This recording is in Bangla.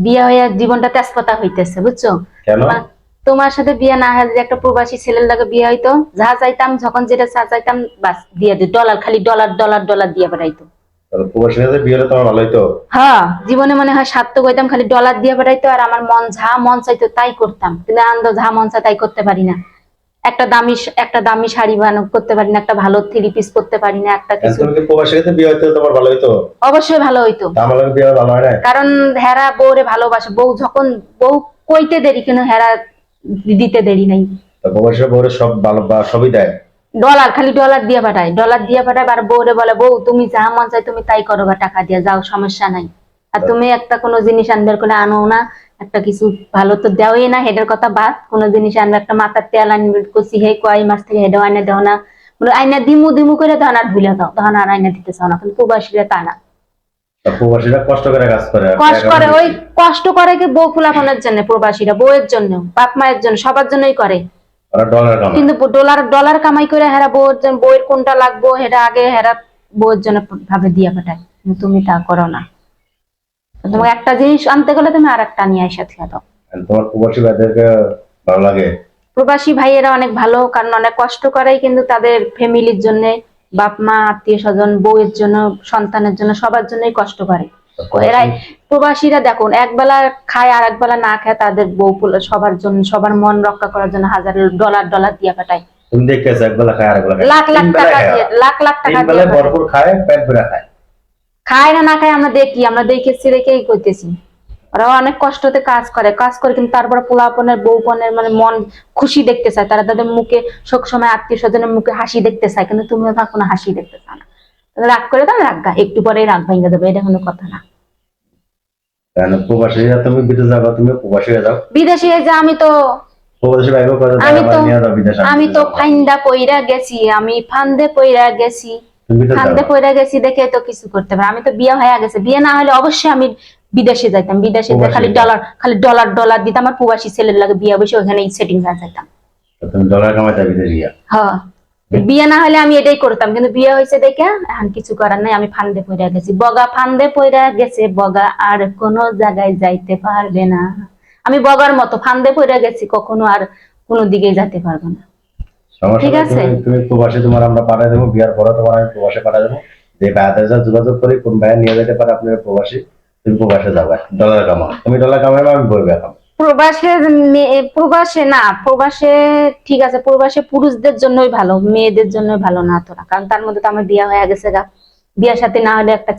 বিয়ে হয়ে জীবনটা তেজপাতা হইতেছে বুঝছ? তোমার- সাথে বিয়ে না হলে একটা প্রবাসী ছেলের লাগে বিয়ে হইতো যা চাইতাম যখন যেটা চা চাইতাম বাস দিয়ে দিত। ডলার খালি ডলার ডলার ডলার দিয়ে বেড়াইতো। হ্যাঁ জীবনে মনে হয় সার্থক হইতাম খালি ডলার দিয়ে বেড়াইতো আর আমার মন যা মন চাইতো তাই করতাম। কিন্তু আনন্দ যা মন চাই তাই করতে পারি না। একটা দামি একটা দামি শাড়ি বানানো করতে পারি না একটা ভালো থ্রি পিস করতে পারি না একটা কিছু। তুমি কি প্রবাসীর সাথে বিয়ে হইতে তোমার ভালোই তো অবশ্যই ভালো হইতো। আমার বিয়ে ভালো হয় না কারণ হেরা বউরে ভালোবাসে। বউ যখন বউ কইতে দেরি কেন হেরা দিতে দেরি নাই। তা প্রবাসীরা বউরে সব ভালো বা সবই দেয়? ডলার খালি ডলার দিয়ে পাঠায়। ডলার দিয়ে পাঠায় আর বউরে বলে বউ তুমি যা মন চাই তুমি তাই করো বা টাকা দিয়ে যাও সমস্যা নাই। আর তুমি একটা কোনো জিনিস আনবার করে আনো না একটা কিছু ভালো তো দেওয়াই না হেডের কথা বাদ। কোনো জিনিস আনবে একটা মাথার তেল আনবে কষি হে কয় মাস থেকে হেডেও আইনা দেও না। বলে আইনা দিমু দিমু করে তখন আর ভুলে দাও। তখন আর আইনা দিতে চাও না। কিন্তু প্রবাসীরা তা না। প্রবাসীরা কষ্ট করে কাজ করে। কষ্ট করে ওই কষ্ট করে কি বউ ফুলাফানের জন্য প্রবাসীরা? বউয়ের জন্য বাপ মায়ের জন্য সবার জন্যই করে। কিন্তু ডলার ডলার কামাই করে হেরা বউয়ের জন্য কোনটা লাগবো হেরা আগে হেরা বউয়ের জন্য ভাবে দিয়ে পাঠায়। তুমি তা করো না। তোমাকে একটা জিনিস আনতে গেলে তুমি আর একটা নিয়ে এসে থেকে দাও। তোমার প্রবাসী ভাইদেরকে ভালো লাগে? প্রবাসী ভাইয়েরা অনেক ভালো কারণ অনেক কষ্ট করেই কিন্তু তাদের ফ্যামিলির জন্য বাপ মা আত্মীয় স্বজন বউয়ের জন্য সন্তানের জন্য সবার জন্যই কষ্ট করে। এরাই প্রবাসীরা দেখুন একবেলা খায় আর একবেলা না খায় তাদের বউ সবার জন্য সবার মন রক্ষা করার জন্য হাজার ডলার ডলার দিয়ে খায় লাখ লাখ টাকা দিয়ে লাখ লাখ টাকা দিয়ে ভরপুর খায় পেট ভরে খায়। খায় না না খায় আমরা দেখি আমরা দেখেছি দেখেই করতেছি। ওরা অনেক কষ্টতে কাজ করে কাজ করে কিন্তু তারপরে পোলাপনের বউপনের মানে মন খুশি দেখতে চায়। তারা তাদের মুখে সব সময় আত্মীয় স্বজনের মুখে হাসি দেখতে চায় কিন্তু তুমি ওটা কোনো হাসি দেখতে চাও না। রাগ করে তাহলে রাগ গা একটু পরেই রাগ ভেঙে দেবে এটা কোনো কথা না। কারণ তুমি বিদেশ যাব তুমি প্রবাসী যাও। বিদেশে যে আমি তো তো আমি তো ফাইন্দা পইরা গেছি আমি ফান্দে পইরা গেছি। যাও। পইরা গেছি দেখে তো কিছু করতে পারে। আমি তো বিয়ে হয়ে গেছে। বিয়ে না হলে অবশ্যই আমি বিদেশে যাইতাম। বিদেশে খালি ডলার খালি ডলার ডলার দিতাম আমার প্রবাসী ছেলের লাগে বিয়ে বসে ওখানেই সেটিং হয়ে যেতাম তুমি ডলার কামাইতে বিদেশ গিয়া? হ্যাঁ। বিয়ে না হলে আমি এটাই করতাম। কিন্তু বিয়ে হয়েছে দেখে এখন কিছু করার নাই। আমি ফান্দে পইরা গেছি। বগা ফান্দে পইরা গেছে। বগা আর কোনো জায়গায় যাইতে পারবে না। আমি বগার মতো ফান্দে পইরা গেছি। কখনো আর কোনো দিকে যেতে পারব না। ঠিক আছে। তুমি- প্রবাসী তোমার আমরা পাঠাই দেবো বিয়ার পরে তোমার আমি প্রবাসে পাঠাই দেবো। যে ভাইয়াদের সাথে যোগাযোগ করি কোন ভাইয়া নিয়ে যেতে পারে আপনার প্রবাসী তুমি প্রবাসে যাবে ডলার তুমি ডলার আমি প্রবাসে প্রবাসে না প্রবাসে ঠিক আছে প্রবাসে পুরুষদের জন্যই ভালো মেয়েদের জন্যই ভালো না তোরা কারণ তার মধ্যে তো আমার বিয়া হয়ে গেছে গা। বিয়ার সাথে না হলে একটা